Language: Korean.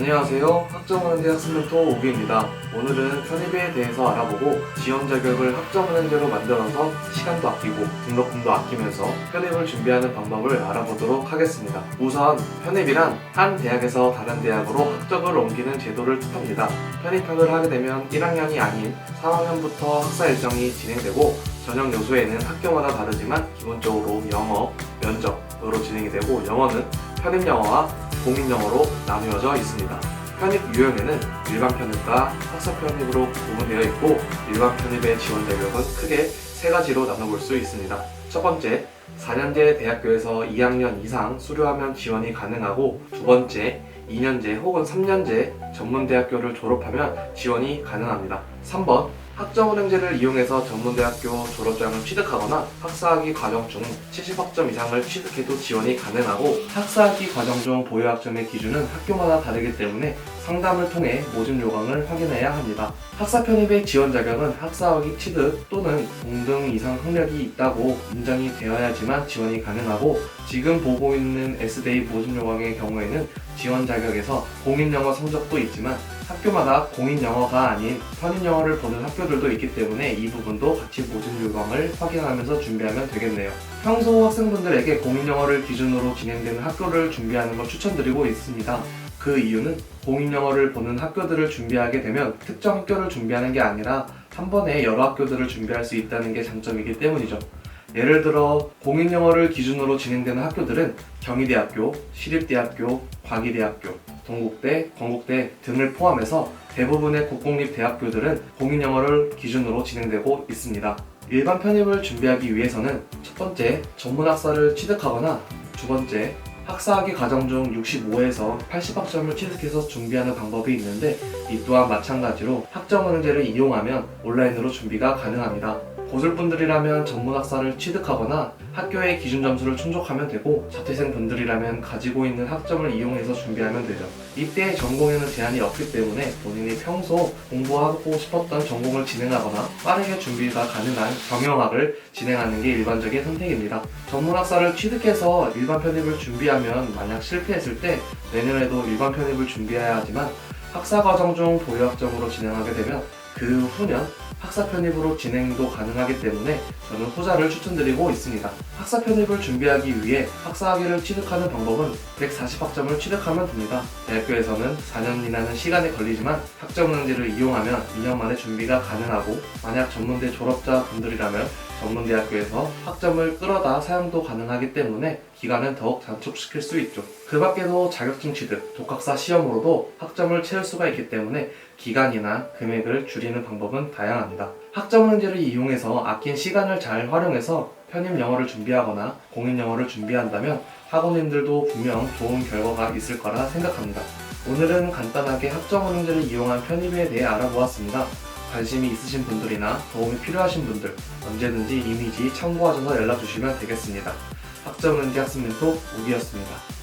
안녕하세요. 학점은행제 학습멘토 오기입니다. 오늘은 편입에 대해서 알아보고 지원 자격을 학점은행제로 만들어서 시간도 아끼고 등록금도 아끼면서 편입을 준비하는 방법을 알아보도록 하겠습니다. 우선 편입이란 한 대학에서 다른 대학으로 학적을 옮기는 제도를 뜻합니다. 편입학을 하게 되면 1학년이 아닌 3학년부터 학사 일정이 진행되고 전형 요소에는 학교마다 다르지만 기본적으로 영어, 면접으로 진행이 되고 영어는 편입 영어와 공인 영어로 나누어져 있습니다. 편입 유형에는 일반 편입과 학사 편입으로 구분되어 있고 일반 편입의 지원 자격은 크게 세 가지로 나눠볼 수 있습니다. 첫 번째, 4년제 대학교에서 2학년 이상 수료하면 지원이 가능하고 두 번째, 2년제 혹은 3년제 전문대학교를 졸업하면 지원이 가능합니다. 3번, 학점은행제를 이용해서 전문대학교 졸업장을 취득하거나 학사학위 과정 중 70학점 이상을 취득해도 지원이 가능하고 학사학위 과정 중 보유학점의 기준은 학교마다 다르기 때문에 상담을 통해 모집 요강을 확인해야 합니다. 학사 편입의 지원 자격은 학사학위 취득 또는 동등 이상 학력이 있다고 인정이 되어야지만 지원이 가능하고 지금 보고 있는 S데이 모집 요강의 경우에는 지원 자격에서 공인 영어 성적도 있지만 학교마다 공인 영어가 아닌 편입 영어를 보는 학교들도 있기 때문에 이 부분도 같이 모집 요강을 확인하면서 준비하면 되겠네요. 평소 학생분들에게 공인 영어를 기준으로 진행되는 학교를 준비하는 걸 추천드리고 있습니다. 그 이유는 공인 영어를 보는 학교들을 준비하게 되면 특정 학교를 준비하는 게 아니라 한 번에 여러 학교들을 준비할 수 있다는 게 장점이기 때문이죠. 예를 들어 공인 영어를 기준으로 진행되는 학교들은 경희대학교, 시립대학교, 과기대학교, 동국대, 건국대 등을 포함해서 대부분의 국공립 대학교들은 공인 영어를 기준으로 진행되고 있습니다. 일반 편입을 준비하기 위해서는 첫 번째 전문 학사를 취득하거나 두 번째 학사학위 과정 중 65에서 80학점을 취득해서 준비하는 방법이 있는데 이 또한 마찬가지로 학점은행제를 이용하면 온라인으로 준비가 가능합니다. 고졸분들이라면 전문학사를 취득하거나 학교의 기준 점수를 충족하면 되고 자퇴생 분들이라면 가지고 있는 학점을 이용해서 준비하면 되죠. 이때 전공에는 제한이 없기 때문에 본인이 평소 공부하고 싶었던 전공을 진행하거나 빠르게 준비가 가능한 경영학을 진행하는 게 일반적인 선택입니다. 전문학사를 취득해서 일반 편입을 준비하면 만약 실패했을 때 내년에도 일반 편입을 준비해야 하지만 학사 과정 중 보유학점으로 진행하게 되면 그 후년 학사 편입으로 진행도 가능하기 때문에 저는 후자를 추천드리고 있습니다. 학사 편입을 준비하기 위해 학사 학위를 취득하는 방법은 140학점을 취득하면 됩니다. 대학교에서는 4년이라는 시간이 걸리지만 학점은행제를 이용하면 2년 만에 준비가 가능하고 만약 전문대 졸업자 분들이라면 전문대학교에서 학점을 끌어다 사용도 가능하기 때문에 기간은 더욱 단축시킬 수 있죠. 그 밖에도 자격증 취득, 독학사 시험으로도 학점을 채울 수가 있기 때문에 기간이나 금액을 줄이는 방법은 다양합니다. 학점은행제를 이용해서 아낀 시간을 잘 활용해서 편입 영어를 준비하거나 공인 영어를 준비한다면 학원인들도 분명 좋은 결과가 있을 거라 생각합니다. 오늘은 간단하게 학점은행제를 이용한 편입에 대해 알아보았습니다. 관심이 있으신 분들이나 도움이 필요하신 분들 언제든지 이미지 참고하셔서 연락 주시면 되겠습니다. 학점은행제 학습 멘토 우기였습니다.